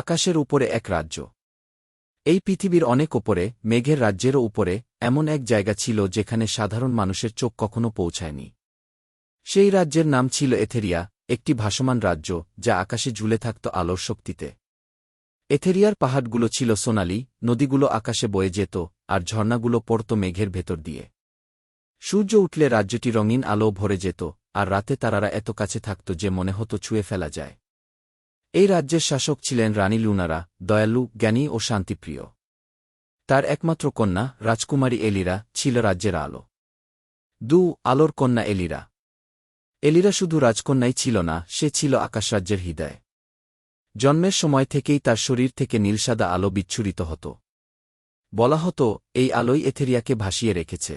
আকাশের উপরে এক রাজ্য। এই পৃথিবীর অনেক ওপরে মেঘের রাজ্যেরও উপরে, এমন এক জায়গা ছিল যেখানে সাধারণ মানুষের চোখ কখনো পৌঁছায়নি। সেই রাজ্যের নাম ছিল এথেরিয়া, একটি ভাসমান রাজ্য, যা আকাশে ঝুলে থাকত আলোর শক্তিতে। এথেরিয়ার পাহাড়গুলো ছিল সোনালি, নদীগুলো আকাশে বয়ে যেত, আর ঝর্ণাগুলো পড়ত মেঘের ভেতর দিয়ে। সূর্য উঠলে রাজ্যটি রঙিন আলো ভরে যেত, আর রাতে তারারা এত কাছে থাকত যে মনে হতো ছুঁয়ে ফেলা যায়। এই রাজ্যের শাসক ছিলেন রানী লুনারা, দয়ালু, জ্ঞানী ও শান্তিপ্রিয়। তার একমাত্র কন্যা, রাজকুমারী এলিরা, ছিল রাজ্যের আলো। দু, আলোর কন্যা এলিরা। এলিরা শুধু রাজকন্যাই ছিল না, সে ছিল আকাশরাজ্যের হৃদয়। জন্মের সময় থেকেই তার শরীর থেকে নীলসাদা আলো বিচ্ছুরিত হতো। বলা হতো, এই আলোই এথেরিয়াকে ভাসিয়ে রেখেছে।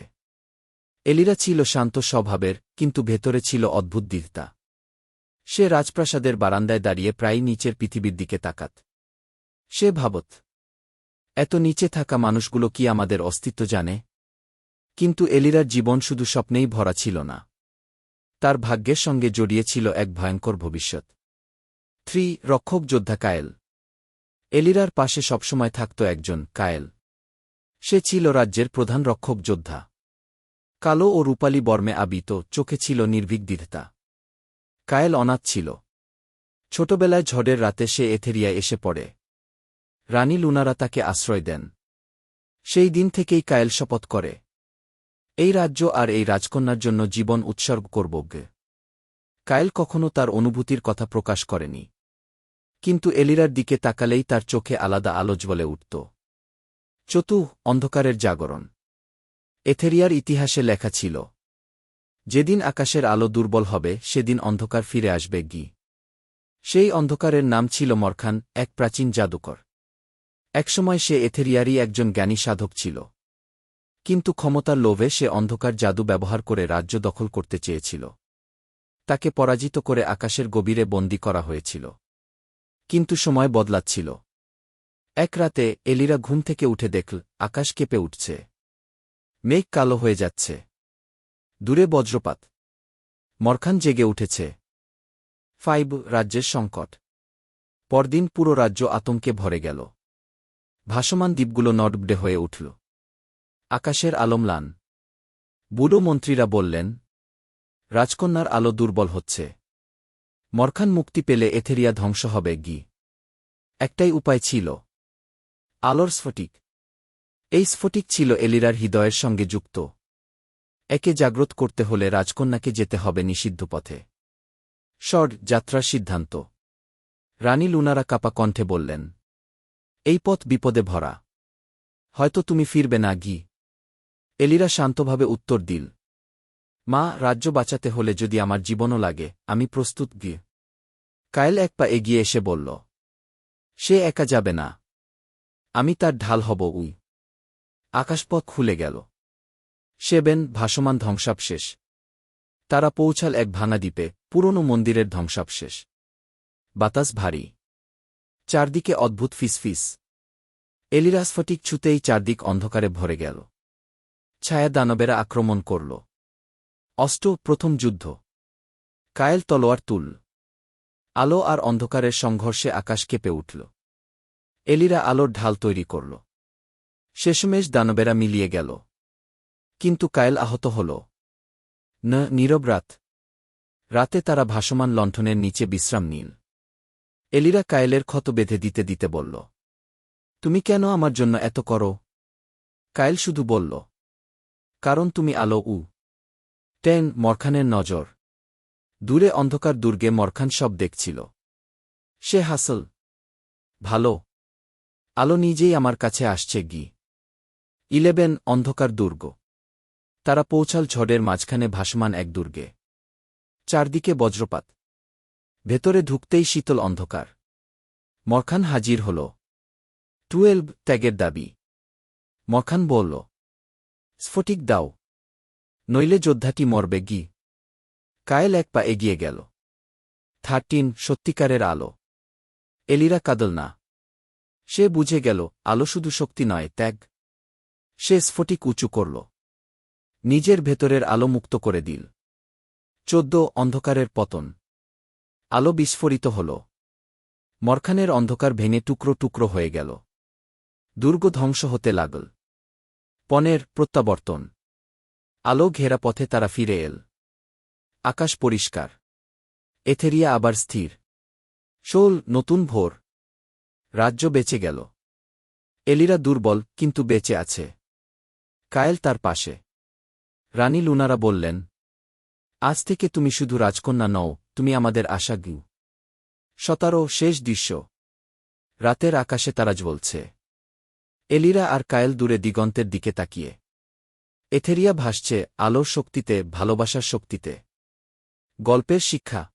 এলিরা ছিল শান্ত স্বভাবের, কিন্তু ভেতরে ছিল অদ্ভুত দীর্তা সে রাজপ্রাসাদের বারান্দায় দাঁড়িয়ে প্রায় নিচের পৃথিবীর দিকে তাকাত। সে ভাবত, এত নিচে থাকা মানুষগুলো কি আমাদের অস্তিত্ব জানে? কিন্তু এলিরার জীবন শুধু স্বপ্নেই ভরা ছিল না। তার ভাগ্যের সঙ্গে জড়িয়েছিল এক ভয়ঙ্কর ভবিষ্যৎ। থ্রি, রক্ষক যোদ্ধা কায়েল। এলিরার পাশে সবসময় থাকত একজন কায়েল। সে ছিল রাজ্যের প্রধান রক্ষক যোদ্ধা। কালো ও রূপালী বর্মে আবিত, চোখে ছিল নির্ভীক দৃঢ়তা। কায়েল অনাথ ছিল। ছোটবেলায় ঝড়ের রাতে সে এথেরিয়া এসে পড়ে। রানী লুনারা তাকে আশ্রয় দেন। সেই দিন থেকেই কায়েল শপথ করে। এই রাজ্য আর এই রাজকন্যার জন্য জীবন উৎসর্গ করব কায়েল কখনো তার অনুভূতির কথা প্রকাশ করেনি। কিন্তু এলিরার দিকে তাকালেই তার চোখে আলাদা আলো জ্বলে উঠত। চতু অন্ধকারের জাগরণ। এথেরিয়ার ইতিহাসে লেখা ছিল যেদিন আকাশের আলো দুর্বল হবে, সেদিন অন্ধকার ফিরে আসবে গি। সেই অন্ধকারের নাম ছিল মরখান, এক প্রাচীন জাদুকর। একসময় সে এথেরিয়ারই একজন জ্ঞানী সাধক ছিল। কিন্তু ক্ষমতার লোভে সে অন্ধকার জাদু ব্যবহার করে রাজ্য দখল করতে চেয়েছিল। তাকে পরাজিত করে আকাশের গভীরে বন্দী করা হয়েছিল। কিন্তু সময় বদলাচ্ছিল। এক রাতে, এলিরা ঘুম থেকে উঠে দেখল, আকাশ কেঁপে উঠছে। মেঘ কালো হয়ে যাচ্ছে। দূরে বজ্রপাত। মরখান জেগে উঠেছে। ফাইভ রাজ্যের সংকট। পরদিন পুরো রাজ্য আতঙ্কে ভরে গেল। ভাসমান দ্বীপগুলো নডবডে হয়ে উঠল। আকাশের আলমলান বুড়ো মন্ত্রীরা বললেন, রাজকন্যার আলো দুর্বল হচ্ছে। মরখান মুক্তি পেলে এথেরিয়া ধ্বংস হবে গি। একটাই উপায় ছিল। আলোর স্ফটিক। এই স্ফটিক ছিল এলিরার হৃদয়ের সঙ্গে যুক্ত। একে জাগ্রত করতে হলে রাজকন্যাকে যেতে হবে নিষিদ্ধ পথে। শর্ট যাত্রার সিদ্ধান্ত। রানী লুনারা কাপা কণ্ঠে বললেন, এই পথ বিপদে ভরা। হয়তো তুমি ফিরবে না, গি এলিরা শান্তভাবে উত্তর দিল, মা, রাজ্য বাঁচাতে হলে যদি আমার জীবনও লাগে, আমি প্রস্তুত গিয়ে কায়েল এক পা এগিয়ে এসে বলল, সে একা যাবে না। আমি তার ঢাল হব, উই। আকাশপথ খুলে গেল। সেবেন ভাসমান ধ্বংসাবশেষ। তারা পৌঁছাল এক ভাঙা দ্বীপে পুরনো মন্দিরের ধ্বংসাবশেষ। বাতাস ভারী। চারদিকে অদ্ভুত ফিসফিস। এলিরাসফটিক ছুতেই চারদিক অন্ধকারে ভরে গেল। ছায়া দানবেরা আক্রমণ করল। অষ্ট প্রথম যুদ্ধ। কায়েল তলোয়ার তুল। আলো আর অন্ধকারের সংঘর্ষে আকাশ কেঁপে উঠল। এলিরা আলোর ঢাল তৈরি করল। শেষমেশ দানবেরা মিলিয়ে গেল। কিন্তু কায়েল আহত হল। ন, নীরব রাত। রাতে তারা ভাসমান লণ্ঠনের নিচে বিশ্রাম নিন। এলিরা কায়েলের ক্ষত বেঁধে দিতে দিতে বলল, তুমি কেন আমার জন্য এত করো? কায়েল শুধু বলল, কারণ তুমি আলো উ। টেন, মরখানের নজর। দূরে অন্ধকার দুর্গে মরখান সব দেখছিল। সে হাসল, ভালো। আলো নিজেই আমার কাছে আসছে গি। ইলেভেন, অন্ধকার দুর্গ। তারা পৌঁছাল ঝড়ের মাঝখানে ভাসমান এক দুর্গে। চারদিকে বজ্রপাত। ভেতরে ঢুকতেই শীতল অন্ধকার। মরখান হাজির হল। টুয়েলভ ত্যাগের দাবি। মরখান বলল, স্ফটিক দাও। নইলে যোদ্ধাটি মরবে গি। কায়েল এক পা এগিয়ে গেল। থার্টিন, সত্যিকারের আলো। এলিরা কাদল না। সে বুঝে গেল, আলো শুধু শক্তি নয়, ত্যাগ। সে স্ফটিক উঁচু করল। নিজের ভেতরের আলো মুক্ত করে দিল। চোদ্দ অন্ধকারের পতন। আলো বিস্ফোরিত হল। মরখানের অন্ধকার ভেঙে টুকরো টুকরো হয়ে গেল। দুর্গ ধ্বংস হতে লাগল। পনেরো প্রত্যাবর্তন। আলো ঘেরা পথে তারা ফিরে এল। আকাশ পরিষ্কার। এথেরিয়া আবার স্থির। শোল, নতুন ভোর। রাজ্য বেঁচে গেল। এলিরা দুর্বল, কিন্তু বেঁচে আছে। কায়েল তার পাশে। রানী লুনারা বললেন, আজ থেকে তুমি শুধু রাজকন্যা নও, তুমি আমাদের আশা গু শেষ দৃশ্য। রাতের আকাশে তারা জ্বলছে। এলিরা আর কায়েল দূরে দিগন্তের দিকে তাকিয়ে। এথেরিয়া ভাসছে আলোর শক্তিতে, ভালোবাসার শক্তিতে। গল্পের শিক্ষা।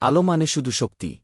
আলো মানে শুধু শক্তি।